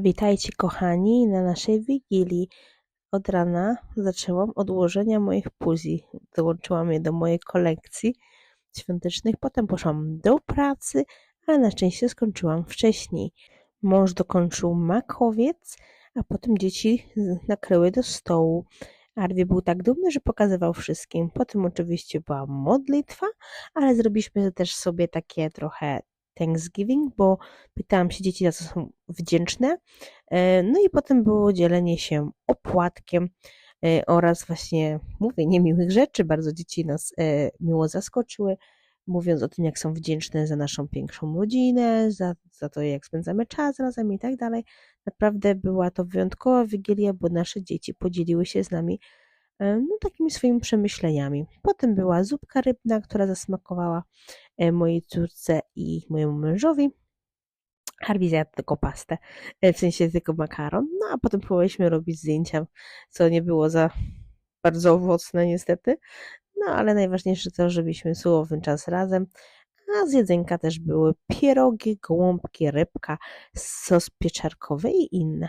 Witajcie kochani na naszej Wigilii. Od rana zaczęłam od ułożenia moich puzli. Dołączyłam je do mojej kolekcji świątecznych. Potem poszłam do pracy, ale na szczęście skończyłam wcześniej. Mąż dokończył makowiec, a potem dzieci nakryły do stołu. Arwie był tak dumny, że pokazywał wszystkim. Potem oczywiście była modlitwa, ale zrobiliśmy też sobie takie trochę Thanksgiving, bo pytałam się dzieci, za co są wdzięczne. E, no i potem było dzielenie się opłatkiem e, oraz właśnie mówię niemiłych rzeczy. Bardzo dzieci nas e, miło zaskoczyły, mówiąc o tym, jak są wdzięczne za naszą piękną rodzinę, za, za to, jak spędzamy czas razem i tak dalej. Naprawdę była to wyjątkowa wigilia, bo nasze dzieci podzieliły się z nami no, takimi swoimi przemyśleniami. Potem była zupka rybna, która zasmakowała mojej córce i mojemu mężowi. Harvey zjadł tylko pastę, w sensie tylko makaron, no a potem próbowaliśmy robić zdjęcia, co nie było za bardzo owocne niestety, no ale najważniejsze to, żebyśmy słowny czas razem, a z jedzenka też były pierogi, gołąbki, rybka, sos pieczarkowy i inne.